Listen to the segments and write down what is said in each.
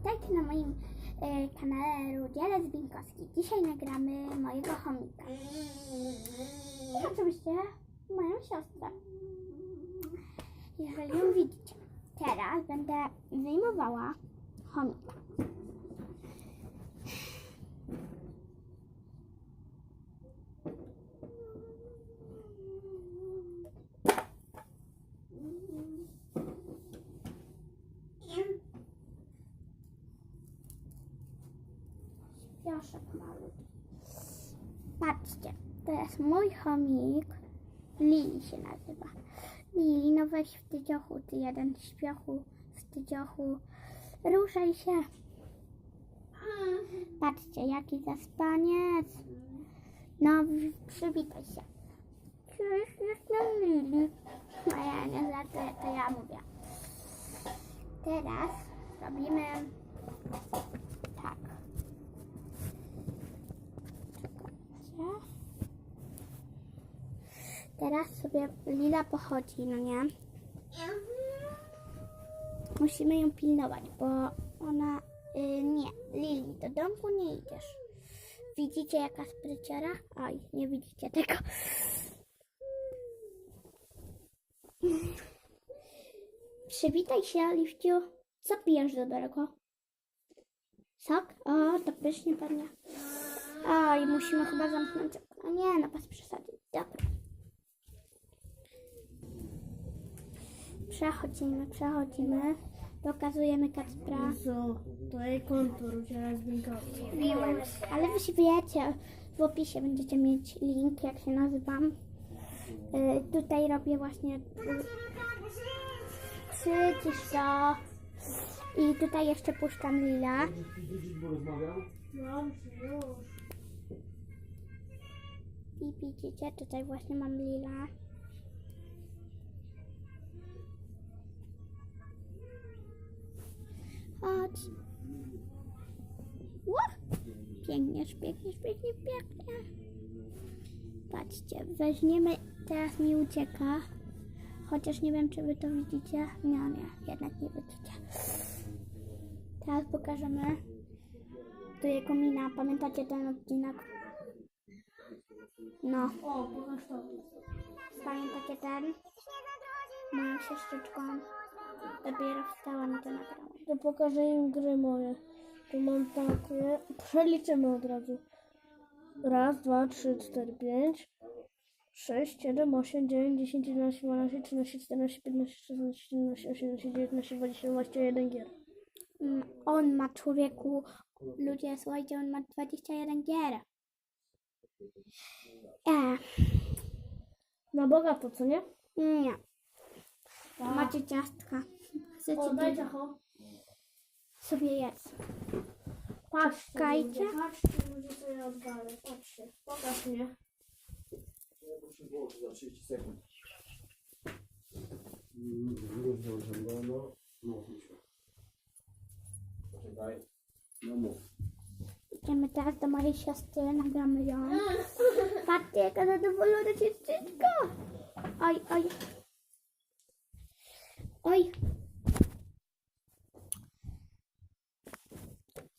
Witajcie na moim e, kanale Rudzielec Binkowski. Dzisiaj nagramy mojego chomika. I oczywiście moją siostrę. Jeżeli ją widzicie. Teraz będę wyjmowała chomika. Pioszek malutki. Patrzcie, to jest mój chomik. Lili się nazywa. Lili, no weź w tydziochu, ty jeden śpiochu, w tydziochu. Ruszaj się. Patrzcie, jaki zaspaniec. No, przywitaj się. Cześć, jestem Lili. No ja nie żartuję, to ja mówię. Teraz robimy tak. Czekajcie. Teraz sobie Lila pochodzi, no nie? Musimy ją pilnować, bo ona... Y, nie, Lili, do domku nie idziesz. Widzicie jaka spryciara? Oj, nie widzicie tego. Przywitaj się, Liwciu. Co pijesz dobrego? Sok? O, to pysznie pewnie. Oj, musimy chyba zamknąć okno. Nie, no bez przesady. Dobra. Przechodzimy, przechodzimy. Pokazujemy Kacpra. Co? To jej konto Rudziela Zbinkowski. Ale wy się wiecie, w opisie będziecie mieć link, jak się nazywam. Y, tutaj robię właśnie y, przycisz to. I tutaj jeszcze puszczam lila. I widzicie, tutaj właśnie mam lila. Chodź. Ło! Piękniesz, piękniesz, pięknie, pięknie. Patrzcie, weźmiemy, teraz mi ucieka. Chociaż nie wiem, czy wy to widzicie. Nie, nie, jednak nie widzicie. Teraz pokażemy tu jego mina. Pamiętacie ten odcinek? No. Pamiętacie ten? Moją siostryczką. Dopiero wstała mi to nagrała. To pokażę im gry moje. Tu mam takie. Przeliczymy od razu. Raz, dwa, trzy, cztery, pięć. sześć, siedem, osiem, dziewięć, dziesięć, jedenaście, dwanaście, trzynaście, czternaście, piętnaście, szesnaście, siedemnaście, osiemnaście, dziewiętnaście, dwadzieścia, dwadzieścia jeden gier. Mm, On ma człowieku. Ludzie, słuchajcie, on ma 21 gier. E, Na bogato, co nie? nie. Macie ciastka. Chcecie O, daj ciacho. sobie jedz. Patrzcie. Czekajcie. ludzie, Patrzcie, ludzie co ja odwalę. Patrzcie. Pokaż mnie. Ja muszę włączyć za 30 sekund. Mm, Już włączam go, no. Mów, Misiu. Poczekaj. No mów. Idziemy teraz do mojej siostry, nagramy ją. Patrzcie, jaka zadowolona dziewczynka. Oj, oj. Oj.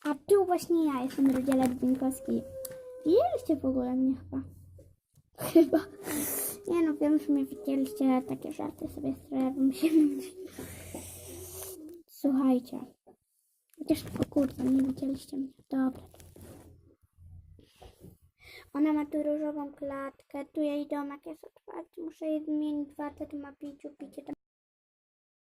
A tu właśnie ja jestem Rudziela Dbinkowski. Widzieliście w ogóle mnie chyba? Chyba. Nie no, wiem, że mnie widzieliście, ale takie żarty sobie zrobię się. Słuchajcie. Chociaż o kurde, nie widzieliście mnie. Dobra. Ona ma tu różową klatkę, tu jej domek jest otwarty, muszę jej zmienić wartę, tu ma piciu, picie tam.